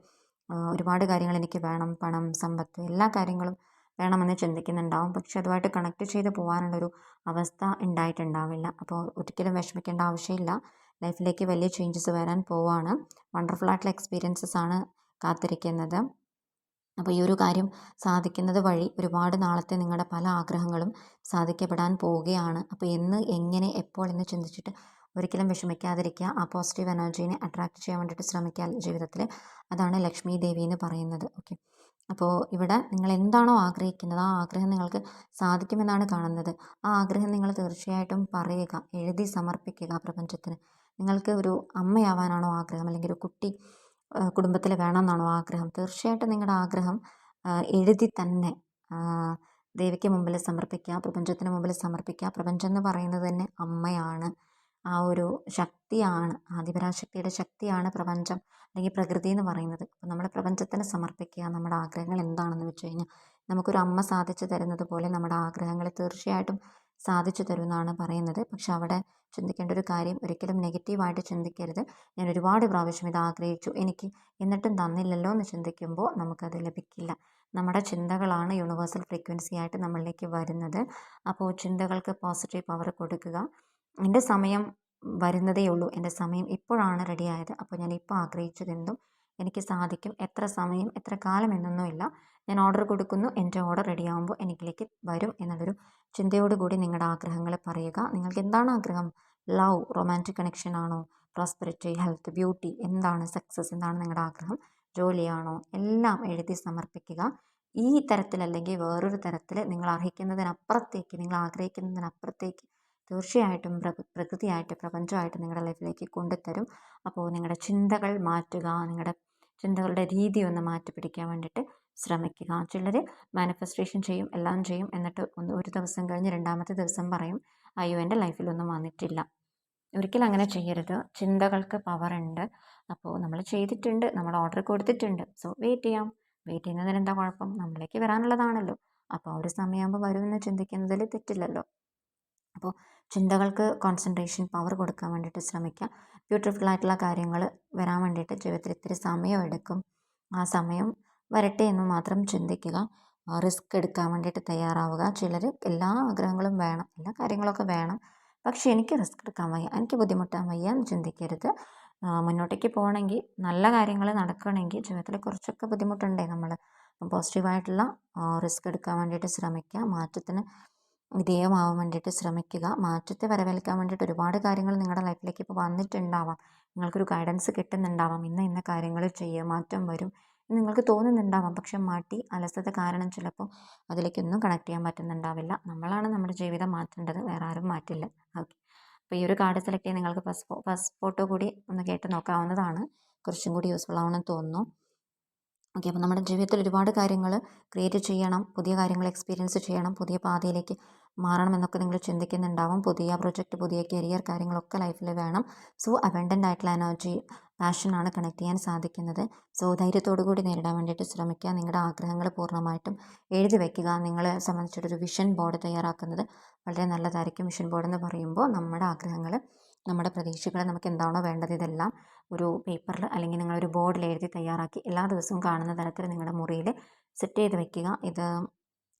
ഒരുപാട് കാര്യങ്ങൾ എനിക്ക് വേണം പണം സമ്പത്ത് എല്ലാ കാര്യങ്ങളും വേണമെന്ന് ചിന്തിക്കുന്നുണ്ടാവും. പക്ഷെ അതുമായിട്ട് കണക്ട് ചെയ്ത് പോകാനുള്ളൊരു അവസ്ഥ ഉണ്ടായിട്ടുണ്ടാവില്ല. അപ്പോൾ ഒരിക്കലും വിഷമിക്കേണ്ട ആവശ്യമില്ല. ലൈഫിലേക്ക് വലിയ ചേഞ്ചസ് വരാൻ പോവാണ്. വണ്ടർഫുൾ ആയിട്ടുള്ള എക്സ്പീരിയൻസസ് ആണ് കാത്തിരിക്കുന്നത്. അപ്പോൾ ഈ ഒരു കാര്യം സാധിക്കുന്നത് വഴി ഒരുപാട് നാളത്തെ നിങ്ങളുടെ പല ആഗ്രഹങ്ങളും സാധിക്കപ്പെടാൻ പോവുകയാണ്. അപ്പോൾ എന്ന് എങ്ങനെ എപ്പോൾ എന്ന് ചിന്തിച്ചിട്ട് ഒരിക്കലും വിഷമിക്കാതിരിക്കുക. ആ പോസിറ്റീവ് എനർജീനെ അട്രാക്ട് ചെയ്യാൻ വേണ്ടിയിട്ട് ശ്രമിക്കുക ജീവിതത്തിൽ അതാണ് ലക്ഷ്മി ദേവി എന്ന് പറയുന്നത്. ഓക്കെ അപ്പോൾ ഇവിടെ നിങ്ങൾ എന്താണോ ആഗ്രഹിക്കുന്നത് ആ ആഗ്രഹം നിങ്ങൾക്ക് സാധിക്കുമെന്നാണ് കാണുന്നത്. ആ ആഗ്രഹം നിങ്ങൾ തീർച്ചയായിട്ടും പറയുക എഴുതി സമർപ്പിക്കുക പ്രപഞ്ചത്തിന്. നിങ്ങൾക്ക് ഒരു അമ്മയാവാനാണോ ആഗ്രഹം? അല്ലെങ്കിൽ ഒരു കുട്ടി കുടുംബത്തിൽ വേണമെന്നാണോ ആഗ്രഹം? തീർച്ചയായിട്ടും നിങ്ങളുടെ ആഗ്രഹം എഴുതി തന്നെ ദേവിക്ക് മുമ്പിൽ സമർപ്പിക്കുക പ്രപഞ്ചത്തിന് മുമ്പിൽ സമർപ്പിക്കുക. പ്രപഞ്ചം എന്ന് പറയുന്നത് തന്നെ അമ്മയാണ്. ആ ഒരു ശക്തിയാണ് ആദിപരാശക്തിയുടെ ശക്തിയാണ് പ്രപഞ്ചം അല്ലെങ്കിൽ പ്രകൃതി എന്ന് പറയുന്നത്. അപ്പോൾ നമ്മൾ പ്രപഞ്ചത്തിന് സമർപ്പിക്കുക നമ്മുടെ ആഗ്രഹങ്ങൾ എന്താണെന്ന് വെച്ച് കഴിഞ്ഞാൽ നമുക്കൊരു അമ്മ സാധിച്ചു തരുന്നത് പോലെ നമ്മുടെ ആഗ്രഹങ്ങൾ തീർച്ചയായിട്ടും സാധിച്ചു തരുമെന്നാണ് പറയുന്നത്. പക്ഷെ അവിടെ ചിന്തിക്കേണ്ട ഒരു കാര്യം ഒരിക്കലും നെഗറ്റീവായിട്ട് ചിന്തിക്കരുത്. ഞാൻ ഒരുപാട് പ്രാവശ്യം ഇത് ആഗ്രഹിച്ചു. എനിക്ക് എന്നിട്ടും തന്നില്ലല്ലോ എന്ന് ചിന്തിക്കുമ്പോൾ നമുക്കത് ലഭിക്കില്ല. നമ്മുടെ ചിന്തകളാണ് യൂണിവേഴ്സൽ ഫ്രീക്വൻസി ആയിട്ട് നമ്മളിലേക്ക് വരുന്നത്. അപ്പോൾ ചിന്തകൾക്ക് പോസിറ്റീവ് പവർ കൊടുക്കുക. എന്റെ സമയം വരുന്നതേ ഉള്ളൂ. എന്റെ സമയം ഇപ്പോഴാണ് റെഡിയായത്. അപ്പോൾ ഞാൻ ഇപ്പോൾ ആഗ്രഹിച്ചതെന്തും എനിക്ക് സാധിക്കും. എത്ര സമയം എത്ര കാലം എന്നൊന്നുമില്ല ഞാൻ ഓർഡർ കൊടുക്കുന്നു. എന്റെ ഓർഡർ റെഡിയാകുമ്പോൾ എനിക്കിലേക്ക് വരും എന്നുള്ളൊരു ചിന്തയോടുകൂടി നിങ്ങളുടെ ആഗ്രഹങ്ങൾ പറയുക. നിങ്ങൾക്ക് എന്താണ് ആഗ്രഹം? ലവ് റൊമാന്റിക് കണക്ഷൻ ആണോ? പ്രോസ്പെറിറ്റി ഹെൽത്ത് ബ്യൂട്ടി എന്താണ്? സക്സസ് എന്താണ് നിങ്ങളുടെ ആഗ്രഹം? ജോലിയാണോ? എല്ലാം എഴുതി സമർപ്പിക്കുക. ഈ തരത്തിലല്ലെങ്കിൽ വേറൊരു തരത്തിൽ നിങ്ങൾ അർഹിക്കുന്നതിനപ്പുറത്തേക്ക് നിങ്ങൾ ആഗ്രഹിക്കുന്നതിനപ്പുറത്തേക്ക് തീർച്ചയായിട്ടും പ്രകൃതിയായിട്ട് പ്രപഞ്ചമായിട്ട് നിങ്ങളുടെ ലൈഫിലേക്ക് കൊണ്ടുതരും അപ്പോൾ നിങ്ങളുടെ ചിന്തകൾ മാറ്റുക നിങ്ങളുടെ ചിന്തകളുടെ രീതി ഒന്ന് മാറ്റി പിടിക്കാൻ വേണ്ടിയിട്ട് ശ്രമിക്കുക. ചിലർ മാനിഫെസ്റ്റേഷൻ ചെയ്യും എല്ലാം ചെയ്യും എന്നിട്ട് ഒന്ന് ഒരു ദിവസം കഴിഞ്ഞ് രണ്ടാമത്തെ ദിവസം പറയും അയ്യോ എന്റെ ലൈഫിലൊന്നും വന്നിട്ടില്ല. ഒരിക്കലും അങ്ങനെ ചെയ്യരുത്. ചിന്തകൾക്ക് പവർ ഉണ്ട്. അപ്പോൾ നമ്മൾ ചെയ്തിട്ടുണ്ട്. നമ്മൾ ഓർഡർ കൊടുത്തിട്ടുണ്ട്. സോ വെയിറ്റ് ചെയ്യാം. വെയിറ്റ് ചെയ്യുന്നതിന് എന്താ കുഴപ്പം? നമ്മളിലേക്ക് വരാനുള്ളതാണല്ലോ. അപ്പോൾ ഒരു സമയമാകുമ്പോൾ വരുമെന്ന് ചിന്തിക്കുന്നതിൽ തെറ്റില്ലല്ലോ. അപ്പോൾ ചിന്തകൾക്ക് കോൺസെൻട്രേഷൻ പവർ കൊടുക്കാൻ വേണ്ടിയിട്ട് ശ്രമിക്കുക ബ്യൂട്ടിഫുൾ ആയിട്ടുള്ള കാര്യങ്ങൾ വരാൻ വേണ്ടിയിട്ട് ജീവിതത്തിൽ ഇത്തിരി സമയം എടുക്കും. ആ സമയം വരട്ടെ എന്ന് മാത്രം ചിന്തിക്കുക. റിസ്ക് എടുക്കാൻ വേണ്ടിയിട്ട് തയ്യാറാവുക. ചിലർ എല്ലാ ആഗ്രഹങ്ങളും വേണം എല്ലാ കാര്യങ്ങളൊക്കെ വേണം. പക്ഷേ എനിക്ക് റിസ്ക് എടുക്കാൻ വയ്യ എനിക്ക് ബുദ്ധിമുട്ടാൻ വയ്യ എന്ന് ചിന്തിക്കരുത്. മുന്നോട്ടേക്ക് പോകണമെങ്കിൽ നല്ല കാര്യങ്ങൾ നടക്കണമെങ്കിൽ ജീവിതത്തിൽ കുറച്ചൊക്കെ ബുദ്ധിമുട്ടുണ്ടേ നമ്മൾ പോസിറ്റീവായിട്ടുള്ള റിസ്ക് എടുക്കാൻ വേണ്ടിയിട്ട് ശ്രമിക്കുക മാറ്റത്തിന് വിധേയമാവാൻ വേണ്ടിയിട്ട് ശ്രമിക്കുക. മാറ്റത്തെ വരവേൽക്കാൻ വേണ്ടിയിട്ട് ഒരുപാട് കാര്യങ്ങൾ നിങ്ങളുടെ ലൈഫിലേക്ക് ഇപ്പോൾ വന്നിട്ടുണ്ടാവാം. നിങ്ങൾക്കൊരു ഗൈഡൻസ് കിട്ടുന്നുണ്ടാവാം. ഇന്ന ഇന്ന കാര്യങ്ങൾ ചെയ്യുക മാറ്റം വരും നിങ്ങൾക്ക് തോന്നുന്നുണ്ടാവാം. പക്ഷെ മാറ്റി അലസത കാരണം ചിലപ്പോൾ അതിലേക്കൊന്നും കണക്ട് ചെയ്യാൻ പറ്റുന്നുണ്ടാവില്ല. നമ്മളാണ് നമ്മുടെ ജീവിതം മാറ്റേണ്ടത്. വേറെ ആരും മാറ്റില്ല. ഓക്കെ അപ്പോൾ ഈ ഒരു കാർഡ് സെലക്ട് ചെയ്യാൻ നിങ്ങൾക്ക് ഫസ്റ്റ് ഫോട്ടോ കൂടി ഒന്ന് കേട്ട് നോക്കാവുന്നതാണ്. കുറച്ചും കൂടി യൂസ്ഫുൾ ആവണമെന്ന് തോന്നുന്നു. ഓക്കെ അപ്പോൾ നമ്മുടെ ജീവിതത്തിൽ ഒരുപാട് കാര്യങ്ങൾ ക്രിയേറ്റ് ചെയ്യണം പുതിയ കാര്യങ്ങൾ എക്സ്പീരിയൻസ് ചെയ്യണം പുതിയ പാതയിലേക്ക് മാറണം എന്നൊക്കെ നിങ്ങൾ ചിന്തിക്കുന്നുണ്ടാവും. പുതിയ പ്രൊജക്റ്റ് പുതിയ കരിയർ കാര്യങ്ങളൊക്കെ ലൈഫിൽ വേണം. സോ അബൻഡന്റ് ആയിട്ടുള്ള എനർജി പാഷനാണ് കണക്ട് ചെയ്യാൻ സാധിക്കുന്നത്. സോ ധൈര്യത്തോടു കൂടി നേരിടാൻ വേണ്ടിയിട്ട് ശ്രമിക്കുക. നിങ്ങളുടെ ആഗ്രഹങ്ങൾ പൂർണമായിട്ടും എഴുതി വയ്ക്കുക. നിങ്ങളെ സംബന്ധിച്ചിട്ടൊരു വിഷൻ ബോർഡ് തയ്യാറാക്കുന്നത് വളരെ നല്ലതായിരിക്കും. വിഷൻ ബോർഡ് എന്ന് പറയുമ്പോൾ നമ്മുടെ ആഗ്രഹങ്ങൾ നമ്മുടെ പ്രതീക്ഷകളെ നമുക്ക് എന്താണോ വേണ്ടത് ഇതെല്ലാം ഒരു പേപ്പറിൽ അല്ലെങ്കിൽ നിങ്ങളൊരു ബോർഡിൽ എഴുതി തയ്യാറാക്കി എല്ലാ ദിവസവും കാണുന്ന തരത്തിൽ നിങ്ങളുടെ മുറിയിൽ സെറ്റ് ചെയ്ത് വെക്കുക. ഇത്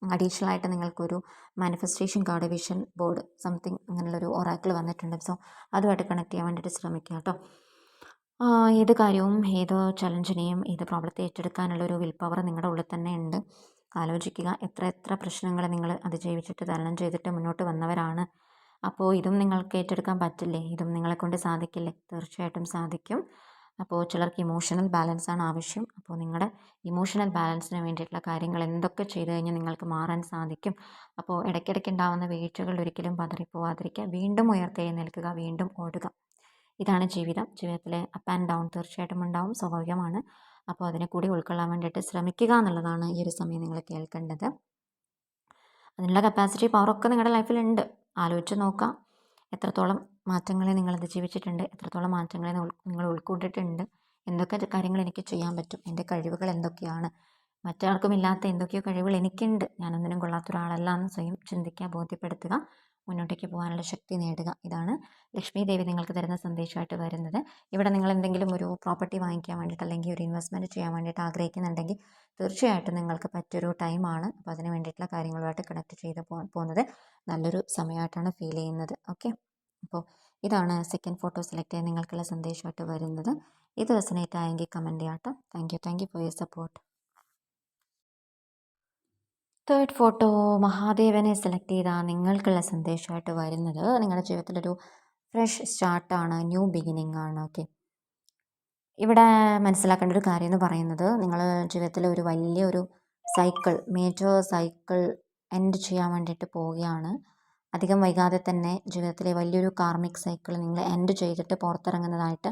അഡീഷണൽ ആയിട്ട് നിങ്ങൾക്കൊരു manifestation card vision board something അങ്ങനെയുള്ളൊരു ഒറാക്കിൾ വന്നിട്ടുണ്ട്. സോ അതുമായിട്ട് കണക്ട് ചെയ്യാൻ വേണ്ടിയിട്ട് ശ്രമിക്കുക കേട്ടോ. ഏത് കാര്യവും ഏത് ചലഞ്ചിനെയും ഏത് പ്രോബ്ലത്തെ ഏറ്റെടുക്കാനുള്ളൊരു വിൽ പവർ നിങ്ങളുടെ ഉള്ളിൽ തന്നെ ഉണ്ട്. ആലോചിക്കുക. എത്ര എത്ര പ്രശ്നങ്ങൾ നിങ്ങൾ അതിജീവിച്ചിട്ട് തരണം ചെയ്തിട്ട് മുന്നോട്ട് വന്നവരാണ്. അപ്പോൾ ഇതും നിങ്ങൾക്ക് ഏറ്റെടുക്കാൻ പറ്റില്ലേ? ഇതും നിങ്ങളെക്കൊണ്ട് സാധിക്കില്ലേ? തീർച്ചയായിട്ടും സാധിക്കും. അപ്പോൾ ചിലർക്ക് ഇമോഷണൽ ബാലൻസ് ആണ് ആവശ്യം. അപ്പോൾ നിങ്ങളുടെ ഇമോഷണൽ ബാലൻസിന് വേണ്ടിയിട്ടുള്ള കാര്യങ്ങൾ എന്തൊക്കെ ചെയ്തു കഴിഞ്ഞാൽ നിങ്ങൾക്ക് മാറാൻ സാധിക്കും? അപ്പോൾ ഇടയ്ക്കിടയ്ക്ക് ഉണ്ടാകുന്ന വീഴ്ചകൾ ഒരിക്കലും പതറിപ്പോവാതിരിക്കുക. വീണ്ടും ഉയർത്തെഴുന്നേൽക്കുക വീണ്ടും ഓടുക. ഇതാണ് ജീവിതം. ജീവിതത്തിലെ അപ്പ് ആൻഡ് ഡൗൺ തീർച്ചയായിട്ടും ഉണ്ടാവും. സ്വാഭാവികമാണ്. അപ്പോൾ അതിനെ കൂടി ഉൾക്കൊള്ളാൻ വേണ്ടിയിട്ട് ശ്രമിക്കുക എന്നുള്ളതാണ് ഈ ഒരു സമയം നിങ്ങൾ കേൾക്കേണ്ടത്. അതിനുള്ള കപ്പാസിറ്റി പവറൊക്കെ നിങ്ങളുടെ ലൈഫിലുണ്ട് ആലോചിച്ച് നോക്കാം. എത്രത്തോളം മാറ്റങ്ങളെ നിങ്ങൾ അതിജീവിച്ചിട്ടുണ്ട് എത്രത്തോളം മാറ്റങ്ങളെ നിങ്ങൾ ഉൾക്കൊണ്ടിട്ടുണ്ട് എന്തൊക്കെ കാര്യങ്ങൾ എനിക്ക് ചെയ്യാൻ പറ്റും എന്റെ കഴിവുകൾ എന്തൊക്കെയാണ് മറ്റാർക്കും ഇല്ലാത്ത എന്തൊക്കെയോ കഴിവുകൾ എനിക്കുണ്ട് ഞാനൊന്നിനും കൊള്ളാത്ത ഒരാളല്ല എന്ന് സ്വയം ചിന്തിക്കുക ബോധ്യപ്പെടുത്തുക. മുന്നോട്ടേക്ക് പോകാനുള്ള ശക്തി നേടുക. ഇതാണ് ലക്ഷ്മി ദേവി നിങ്ങൾക്ക് തരുന്ന സന്ദേശമായിട്ട് വരുന്നത്. ഇവിടെ നിങ്ങൾ എന്തെങ്കിലും ഒരു പ്രോപ്പർട്ടി വാങ്ങിക്കാൻ വേണ്ടിയിട്ട് അല്ലെങ്കിൽ ഒരു ഇൻവെസ്റ്റ്മെന്റ് ചെയ്യാൻ വേണ്ടിയിട്ട് ആഗ്രഹിക്കുന്നുണ്ടെങ്കിൽ തീർച്ചയായിട്ടും നിങ്ങൾക്ക് പറ്റിയൊരു ടൈമാണ് അപ്പോൾ അതിന് വേണ്ടിയിട്ടുള്ള കാര്യങ്ങളുമായിട്ട് കണക്ട് ചെയ്ത് പോകുന്നത് നല്ലൊരു സമയമായിട്ടാണ് ഫീൽ ചെയ്യുന്നത്. ഓക്കെ അപ്പോൾ ഇതാണ് സെക്കൻഡ് ഫോട്ടോ സെലക്ട് ചെയ്യാൻ നിങ്ങൾക്കുള്ള സന്ദേശമായിട്ട് വരുന്നത്. ഇത് റെസനേറ്റ് ആയെങ്കിൽ കമന്റ് ചെയ്യാം കേട്ടോ thank you thank you for your support third photo മഹാദേവനെ select ചെയ്താൽ നിങ്ങൾക്കുള്ള സന്ദേശമായിട്ട് വരുന്നത് നിങ്ങളുടെ ജീവിതത്തിലൊരു ഫ്രഷ് സ്റ്റാർട്ടാണ് ന്യൂ ബിഗിനിങ് ആണ് ഓക്കെ ഇവിടെ മനസ്സിലാക്കേണ്ട ഒരു കാര്യം എന്ന് പറയുന്നത് നിങ്ങൾ ജീവിതത്തിലെ ഒരു വലിയ ഒരു സൈക്കിൾ മേജർ സൈക്കിൾ എൻഡ് ചെയ്യാൻ വേണ്ടിയിട്ട് പോവുകയാണ്. അധികം വൈകാതെ തന്നെ ജീവിതത്തിലെ വലിയൊരു കാർമിക് സൈക്കിൾ നിങ്ങൾ എൻഡ് ചെയ്തിട്ട് പുറത്തിറങ്ങുന്നതായിട്ട്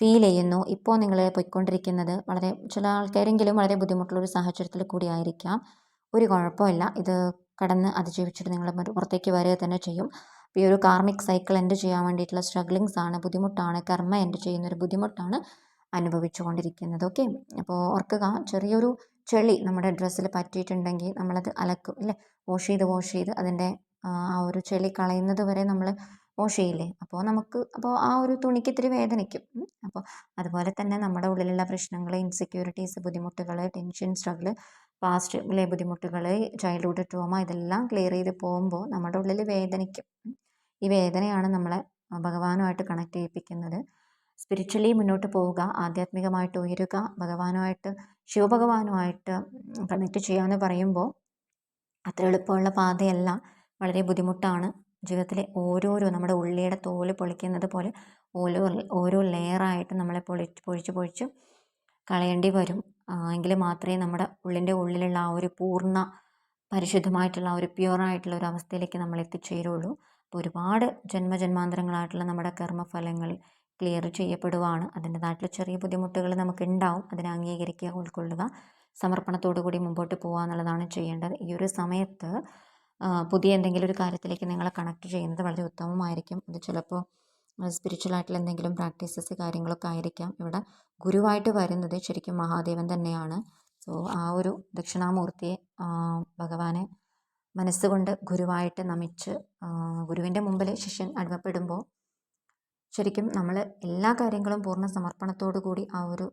ഫീൽ ചെയ്യുന്നു. ഇപ്പോൾ നിങ്ങൾ പോയിക്കൊണ്ടിരിക്കുന്നത് വളരെ ചില ആൾക്കാരെങ്കിലും വളരെ ബുദ്ധിമുട്ടുള്ള ഒരു സാഹചര്യത്തിൽ കൂടി ആയിരിക്കാം. ഒരു കുഴപ്പമില്ല. ഇത് കടന്ന് അതിജീവിച്ചിട്ട് നിങ്ങൾ പുറത്തേക്ക് വരിക തന്നെ ചെയ്യും. ഈ ഒരു കാർമിക് സൈക്കിൾ എൻഡ് ചെയ്യാൻ വേണ്ടിയിട്ടുള്ള സ്ട്രഗ്ലിങ്സ് ആണ് ബുദ്ധിമുട്ടാണ് കർമ്മ എൻഡ് ചെയ്യുന്ന ഒരു ബുദ്ധിമുട്ടാണ് അനുഭവിച്ചുകൊണ്ടിരിക്കുന്നത്. ഓക്കെ? അപ്പോൾ ഓർക്കുക ചെറിയൊരു ചെളി നമ്മുടെ ഡ്രസ്സിൽ പറ്റിയിട്ടുണ്ടെങ്കിൽ നമ്മളത് അലക്കും അല്ലേ വാഷ് ചെയ്ത് വാഷ് ചെയ്ത് അതിന്റെ ആ ഒരു ചെളി കളയുന്നത് വരെ നമ്മൾ ചെയ്യില്ലേ അപ്പോൾ നമുക്ക് അപ്പോൾ ആ ഒരു തുണിക്ക് ഇത്തിരി വേദനിക്കും അപ്പോൾ അതുപോലെ തന്നെ നമ്മുടെ ഉള്ളിലുള്ള പ്രശ്നങ്ങൾ ഇൻസെക്യൂരിറ്റീസ് ബുദ്ധിമുട്ടുകൾ ടെൻഷൻ സ്ട്രഗിൾ പാസ്റ്റിലെ ബുദ്ധിമുട്ടുകൾ ചൈൽഡ്ഹുഡ് ട്രോമ ഇതെല്ലാം ക്ലിയർ ചെയ്ത് പോകുമ്പോൾ നമ്മുടെ ഉള്ളിൽ വേദനിക്കും ഈ വേദനയാണ് നമ്മളെ ഭഗവാനുമായിട്ട് കണക്ട് ചെയ്യിപ്പിക്കുന്നത്. സ്പിരിച്വലി മുന്നോട്ട് പോവുക ആധ്യാത്മികമായിട്ട് ഉയരുക ഭഗവാനുമായിട്ട് ശിവഭഗവാനുമായിട്ട് കണക്ട് ചെയ്യുക എന്ന് പറയുമ്പോൾ അത്ര എളുപ്പമുള്ള പാതയല്ല. വളരെ ബുദ്ധിമുട്ടാണ്. ജീവിതത്തിലെ ഓരോരോ നമ്മുടെ ഉള്ളിയുടെ തോൽ പൊളിക്കുന്നത് പോലെ ഓരോ ഓരോ ലെയറായിട്ട് നമ്മളെ പൊളി പൊഴിച്ച് പൊഴിച്ച് കളയേണ്ടി വരും. എങ്കിൽ മാത്രമേ നമ്മുടെ ഉള്ളിന്റെ ഉള്ളിലുള്ള ആ ഒരു പൂർണ പരിശുദ്ധമായിട്ടുള്ള ഒരു പ്യുവറായിട്ടുള്ള ഒരു അവസ്ഥയിലേക്ക് നമ്മൾ എത്തിച്ചേരുള്ളൂ. അപ്പോൾ ഒരുപാട് ജന്മജന്മാന്തരങ്ങളായിട്ടുള്ള നമ്മുടെ കർമ്മഫലങ്ങൾ ക്ലിയർ ചെയ്യപ്പെടുവാണ്. അതിന്റെതായിട്ടുള്ള ചെറിയ ബുദ്ധിമുട്ടുകൾ നമുക്ക് ഉണ്ടാവും അതിനെ അംഗീകരിക്കുക ഉൾക്കൊള്ളുക സമർപ്പണത്തോടു കൂടി മുമ്പോട്ട് പോകുക എന്നുള്ളതാണ് ചെയ്യേണ്ടത്. ഈ ഒരു സമയത്ത് പുതിയ എന്തെങ്കിലും ഒരു കാര്യത്തിലേക്ക് നിങ്ങളെ കണക്ട് ചെയ്യുന്നത് വളരെ ഉത്തമമായിരിക്കും. അത് ചിലപ്പോൾ സ്പിരിച്വൽ ആയിട്ടുള്ള എന്തെങ്കിലും പ്രാക്ടീസസ് കാര്യങ്ങളൊക്കെ ആയിരിക്കാം. ഇവിടെ ഗുരുവായിട്ട് വരുന്നത് ശരിക്കും മഹാദേവൻ തന്നെയാണ്. സോ ആ ഒരു ദക്ഷിണാമൂർത്തിയെ ഭഗവാനെ മനസ്സുകൊണ്ട് ഗുരുവായിട്ട് നമിച്ച് ഗുരുവിന്റെ മുമ്പിൽ ശിഷ്യൻ അടിമപ്പെടുമ്പോൾ ശരിക്കും നമ്മൾ എല്ലാ കാര്യങ്ങളും പൂർണ സമർപ്പണത്തോടു കൂടി ആ ഒരു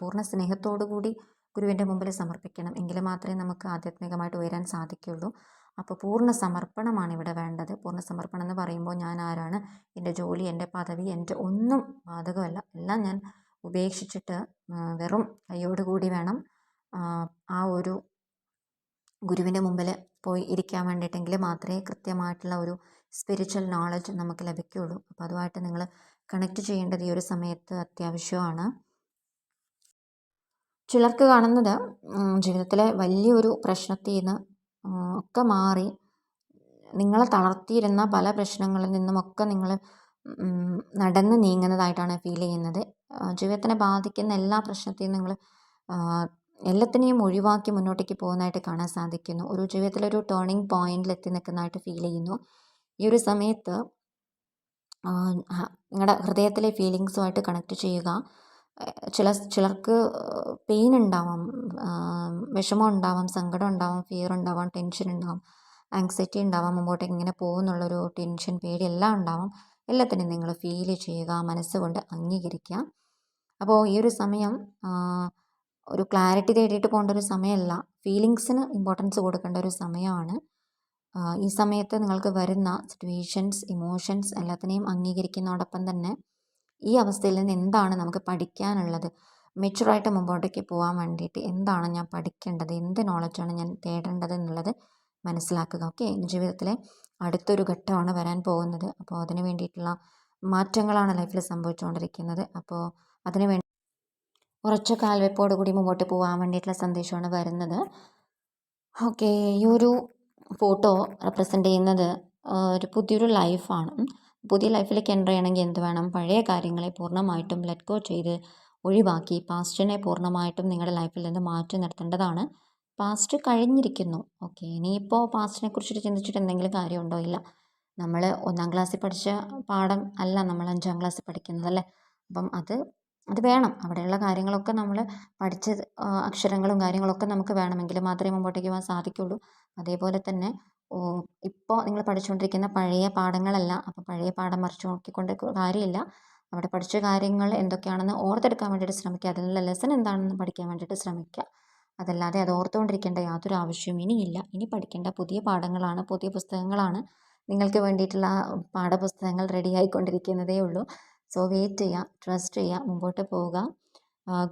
പൂർണ സ്നേഹത്തോടു കൂടി ഗുരുവിന്റെ മുമ്പിൽ സമർപ്പിക്കണം. എങ്കിൽ മാത്രമേ നമുക്ക് ആധ്യാത്മികമായിട്ട് ഉയരാൻ സാധിക്കുകയുള്ളൂ. അപ്പോൾ പൂർണ സമർപ്പണമാണ് ഇവിടെ വേണ്ടത്. പൂർണ സമർപ്പണം എന്ന് പറയുമ്പോൾ ഞാൻ ആരാണ്? എന്റെ ജോലി എന്റെ പദവി എന്റെ ഒന്നും ബാധകമല്ല. എല്ലാം ഞാൻ ഉപേക്ഷിച്ചിട്ട് വെറും കൈയോടുകൂടി വേണം ആ ഒരു ഗുരുവിന്റെ മുമ്പിൽ പോയി ഇരിക്കാൻ വേണ്ടിയിട്ടെങ്കിൽ മാത്രമേ കൃത്യമായിട്ടുള്ള ഒരു സ്പിരിച്വൽ നോളജ് നമുക്ക് ലഭിക്കുകയുള്ളൂ. അപ്പോൾ അതുമായിട്ട് നിങ്ങൾ കണക്ട് ചെയ്യേണ്ടത് ഈ ഒരു സമയത്ത് അത്യാവശ്യമാണ്. ചിലർക്ക് കാണുന്നത് ജീവിതത്തിലെ വലിയൊരു പ്രശ്നത്തിൽ നിന്ന് ഒക്കെ മാറി. നിങ്ങളെ തളർത്തിയിരുന്ന പല പ്രശ്നങ്ങളിൽ നിന്നുമൊക്കെ നിങ്ങൾ നടന്ന് നീങ്ങുന്നതായിട്ടാണ് ഫീൽ ചെയ്യുന്നത്. ജീവിതത്തിനെ ബാധിക്കുന്ന എല്ലാ പ്രശ്നത്തെയും നിങ്ങൾ എല്ലാത്തിനെയും ഒഴിവാക്കി മുന്നോട്ടേക്ക് പോകുന്നതായിട്ട് കാണാൻ സാധിക്കുന്നു. ഒരു ജീവിതത്തിലൊരു ടേണിംഗ് പോയിന്റിൽ എത്തി നിൽക്കുന്നതായിട്ട് ഫീൽ ചെയ്യുന്നു. ഈ ഒരു സമയത്ത് നിങ്ങളുടെ ഹൃദയത്തിലെ ഫീലിങ്സുമായിട്ട് കണക്ട് ചെയ്യുക. ചില ചിലർക്ക് പെയിൻ ഉണ്ടാവാം വിഷമം ഉണ്ടാവാം സങ്കടം ഉണ്ടാവാം ഫിയർ ഉണ്ടാവാം ടെൻഷൻ ഉണ്ടാവാം ആങ്സൈറ്റി ഉണ്ടാവാം മുമ്പോട്ടേക്ക് ഇങ്ങനെ പോകുമെന്നുള്ളൊരു ടെൻഷൻ പേടി എല്ലാം ഉണ്ടാവാം. എല്ലാത്തിനും നിങ്ങൾ ഫീൽ ചെയ്യുക മനസ്സുകൊണ്ട് അംഗീകരിക്കുക. അപ്പോൾ ഈ ഒരു സമയം ഒരു ക്ലാരിറ്റി തേടിയിട്ട് പോകേണ്ട ഒരു സമയമല്ല. ഫീലിങ്സിന് ഇമ്പോർട്ടൻസ് കൊടുക്കേണ്ട ഒരു സമയമാണ്. ഈ സമയത്ത് നിങ്ങൾക്ക് വരുന്ന സിറ്റുവേഷൻസ് ഇമോഷൻസ് എല്ലാത്തിനെയും അംഗീകരിക്കുന്നതോടൊപ്പം തന്നെ ഈ അവസ്ഥയിൽ നിന്ന് എന്താണ് നമുക്ക് പഠിക്കാനുള്ളത്? മെച്ചുറായിട്ട് മുമ്പോട്ടേക്ക് പോകാൻ വേണ്ടിയിട്ട് എന്താണ് ഞാൻ പഠിക്കേണ്ടത്? എന്ത് നോളജാണ് ഞാൻ തേടേണ്ടത് എന്നുള്ളത് മനസ്സിലാക്കുക. ഓക്കെ ജീവിതത്തിലെ അടുത്തൊരു ഘട്ടമാണ് വരാൻ പോകുന്നത്. അപ്പോൾ അതിന് വേണ്ടിയിട്ടുള്ള മാറ്റങ്ങളാണ് ലൈഫിൽ സംഭവിച്ചുകൊണ്ടിരിക്കുന്നത്. അപ്പോൾ അതിന് വേണ്ടി ഉറച്ച കാൽവെപ്പോട് കൂടി മുമ്പോട്ട് പോകാൻ വേണ്ടിയിട്ടുള്ള സന്ദേശമാണ് വരുന്നത്. ഓക്കെ ഈ ഒരു ഫോട്ടോ റെപ്രസെന്റ് ചെയ്യുന്നത് ഒരു പുതിയൊരു ലൈഫാണ് പുതിയ ലൈഫിലേക്ക് എന്റർ ചെയ്യണമെങ്കിൽ എന്ത് വേണം? പഴയ കാര്യങ്ങളെ പൂർണമായിട്ടും ലെറ്റ് ഗോ ചെയ്ത് ഒഴിവാക്കി. പാസ്റ്റിനെ പൂർണമായിട്ടും നിങ്ങളുടെ ലൈഫിൽ നിന്ന് മാറ്റി നിർത്തേണ്ടതാണ്. പാസ്റ്റ് കഴിഞ്ഞിരിക്കുന്നു. ഓക്കെ ഇനിയിപ്പോൾ പാസ്റ്റിനെ കുറിച്ചിട്ട് ചിന്തിച്ചിട്ട് എന്തെങ്കിലും കാര്യമുണ്ടോ? ഇല്ല. നമ്മൾ ഒന്നാം ക്ലാസ്സിൽ പഠിച്ച പാഠം അല്ല നമ്മൾ അഞ്ചാം ക്ലാസ്സിൽ പഠിക്കുന്നത് അല്ലേ? അപ്പം അത് അത് വേണം. അവിടെയുള്ള കാര്യങ്ങളൊക്കെ നമ്മൾ പഠിച്ച അക്ഷരങ്ങളും കാര്യങ്ങളൊക്കെ നമുക്ക് വേണമെങ്കിൽ മാത്രമേ മുമ്പോട്ടേക്ക് പോകാൻ സാധിക്കുകയുള്ളൂ അതേപോലെ തന്നെ ഇപ്പോൾ നിങ്ങൾ പഠിച്ചുകൊണ്ടിരിക്കുന്ന പഴയ പാഠങ്ങളല്ല. അപ്പോൾ പഴയ പാഠം മറിച്ച് നോക്കിക്കൊണ്ട് കാര്യമില്ല. അവിടെ പഠിച്ച കാര്യങ്ങൾ എന്തൊക്കെയാണെന്ന് ഓർത്തെടുക്കാൻ വേണ്ടിയിട്ട് ശ്രമിക്കുക. അതിനുള്ള ലെസൺ എന്താണെന്ന് പഠിക്കാൻ വേണ്ടിയിട്ട് ശ്രമിക്കുക. അതല്ലാതെ അത് ഓർത്തുകൊണ്ടിരിക്കേണ്ട യാതൊരു ആവശ്യവും ഇനിയില്ല. ഇനി പഠിക്കേണ്ട പുതിയ പാഠങ്ങളാണ് പുതിയ പുസ്തകങ്ങളാണ് നിങ്ങൾക്ക് വേണ്ടിയിട്ടുള്ള പാഠപുസ്തകങ്ങൾ റെഡി ആയിക്കൊണ്ടിരിക്കുന്നതേ ഉള്ളൂ. സോ വെയിറ്റ് ചെയ്യുക ട്രസ്റ്റ് ചെയ്യുക മുമ്പോട്ട് പോവുക.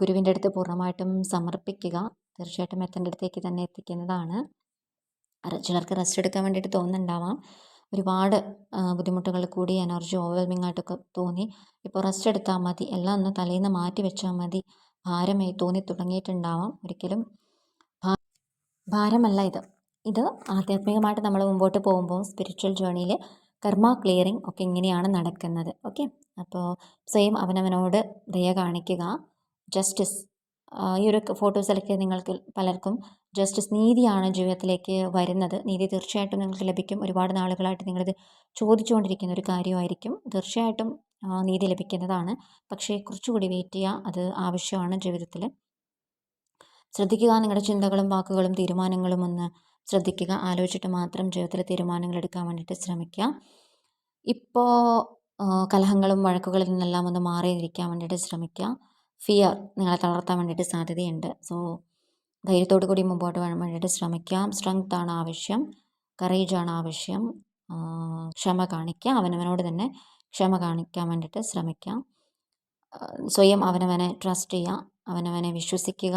ഗുരുവിന്റെ അടുത്ത് പൂർണമായിട്ടും സമർപ്പിക്കുക. തീർച്ചയായിട്ടും എത്തേണ്ട അടുത്തേക്ക് തന്നെ എത്തിക്കുന്നതാണ്. ചിലർക്ക് റെസ്റ്റ് എടുക്കാൻ വേണ്ടിയിട്ട് തോന്നുന്നുണ്ടാവാം. ഒരുപാട് ബുദ്ധിമുട്ടുകൾ കൂടി എനർജി ഓവർവെൽമിംഗ് ആയിട്ടൊക്കെ തോന്നി. ഇപ്പോൾ റെസ്റ്റ് എടുത്താൽ മതി. എല്ലാം ഒന്ന് തലേന്ന് മാറ്റി വെച്ചാൽ മതി. ഭാരമായി തോന്നി തുടങ്ങിയിട്ടുണ്ടാവാം. ഒരിക്കലും ഭാരമല്ല ഇത്. ഇത് ആധ്യാത്മികമായിട്ട് നമ്മൾ മുമ്പോട്ട് പോകുമ്പോൾ സ്പിരിച്വൽ ജേണിയിൽ കർമ്മ ക്ലിയറിങ് ഒക്കെ ഇങ്ങനെയാണ് നടക്കുന്നത്. ഓക്കെ? അപ്പോൾ സെയിം അവനവനോട് ദയ കാണിക്കുക. ജസ്റ്റിസ് ഈ ഒരു ഫോട്ടോസിലൊക്കെ നിങ്ങൾക്ക് പലർക്കും ജസ്റ്റിസ് നീതിയാണ് ജീവിതത്തിലേക്ക് വരുന്നത്. നീതി തീർച്ചയായിട്ടും നിങ്ങൾക്ക് ലഭിക്കും. ഒരുപാട് നാളുകളായിട്ട് നിങ്ങളിത് ചോദിച്ചുകൊണ്ടിരിക്കുന്ന ഒരു കാര്യമായിരിക്കും. തീർച്ചയായിട്ടും നീതി ലഭിക്കുന്നതാണ്. പക്ഷേ കുറച്ചുകൂടി വെയിറ്റ് ചെയ്യുക അത് ആവശ്യമാണ് ജീവിതത്തിൽ ശ്രദ്ധിക്കുക നിങ്ങളുടെ ചിന്തകളും വാക്കുകളും തീരുമാനങ്ങളും ഒന്ന് ശ്രദ്ധിക്കുക. ആലോചിച്ചിട്ട് മാത്രം ജീവിതത്തിൽ തീരുമാനങ്ങൾ എടുക്കാൻ വേണ്ടിയിട്ട് ശ്രമിക്കുക. ഇപ്പോൾ കലഹങ്ങളും വഴക്കുകളിൽ നിന്നെല്ലാം ഒന്ന് മാറിയിരിക്കാൻ വേണ്ടിയിട്ട് ശ്രമിക്കുക. ഫിയർ നിങ്ങളെ തളർത്താൻ വേണ്ടിയിട്ട് സാധ്യതയുണ്ട്. സോ ധൈര്യത്തോടു കൂടി മുമ്പോട്ട് പോകാൻ വേണ്ടിയിട്ട് ശ്രമിക്കാം. സ്ട്രെങ്ത് ആണ് ആവശ്യം. കറേജ് ആണ് ആവശ്യം. ക്ഷമ കാണിക്കുക അവനവനോട് തന്നെ ക്ഷമ കാണിക്കാൻ വേണ്ടിയിട്ട് ശ്രമിക്കാം. സ്വയം അവനവനെ ട്രസ്റ്റ് ചെയ്യുക. അവനവനെ വിശ്വസിക്കുക.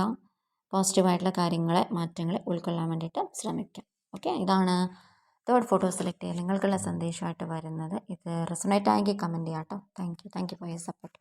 പോസിറ്റീവായിട്ടുള്ള കാര്യങ്ങളെ മാറ്റങ്ങളെ ഉൾക്കൊള്ളാൻ വേണ്ടിയിട്ട് ശ്രമിക്കാം. ഓക്കെ ഇതാണ് തേർഡ് ഫോട്ടോ സെലക്ട് ചെയ്യുക നിങ്ങൾക്കുള്ള സന്ദേശമായിട്ട് വരുന്നത്. ഇത് റെസണേറ്റ് ആയെങ്കിൽ കമന്റ് ചെയ്യാം കേട്ടോ thank you thank you for your support